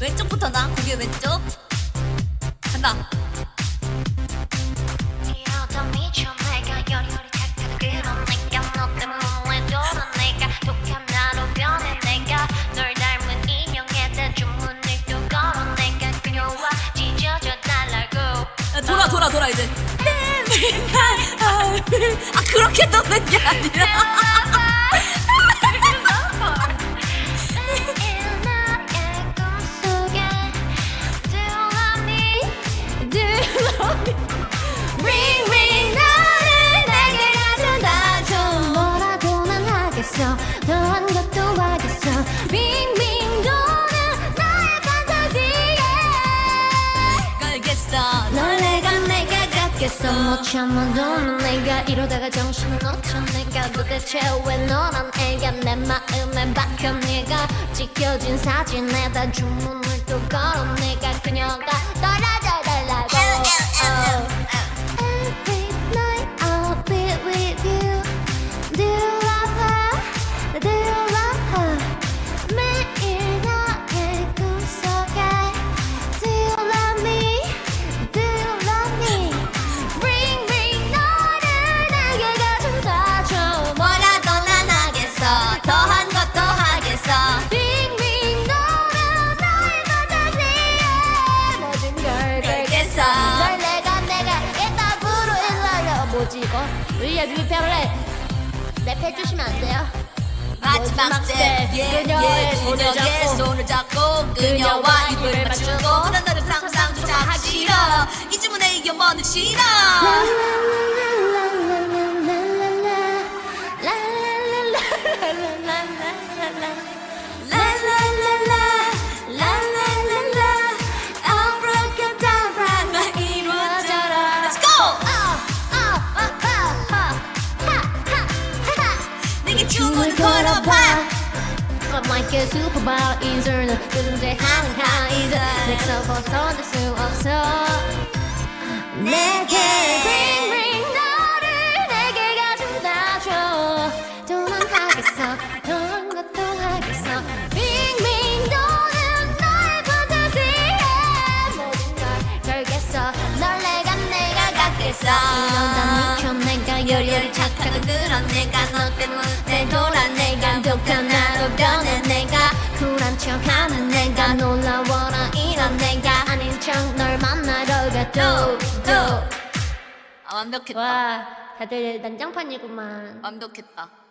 왼쪽부터 나 고개 왼쪽. 간다. 돌아 돌아 돌아 돌아 이제. 아 그렇게 떠는 게 아니라 것도 하겠어 ring 너는 나의 판타지에. 알겠어. 널 내가 내가 갖겠어. 못 참아도 내가 이러다가 정신 놓쳐 내가 도대체 왜 너란 애가 내 마음에 박혀? 내가 찍혀진 사진에다 주문을 또 걸어. 내가 그녀가 뭐지 이거? 우리가 뮤비평을 랩해 주시면 안 돼요? 마지막 스텝. 예, 그녀의 예, 손을. 손을 잡고 그녀와 입을 맞추고 그런 너를 상상 조차 하기 싫어 이 주문에 이겨 뭐는 싫어 주문을 걸어봐. 마이크 슈퍼바이저는 누군지 한가이즈 내게서 벗어날 수 없어. 내게 Bring bring 너를 내게 가져다줘. 또난 하겠어. 또한 것도 하겠어. Bring bring 너는 나의 판타지에 모든 걸 걸겠어. 널 내가 내가 갖겠어. 이러다 미쳐 내가 열렬히 착하고 그런 내가 너 때문에 돌아 아, 완벽했다. 와 다들 난장판이구만. 완벽했다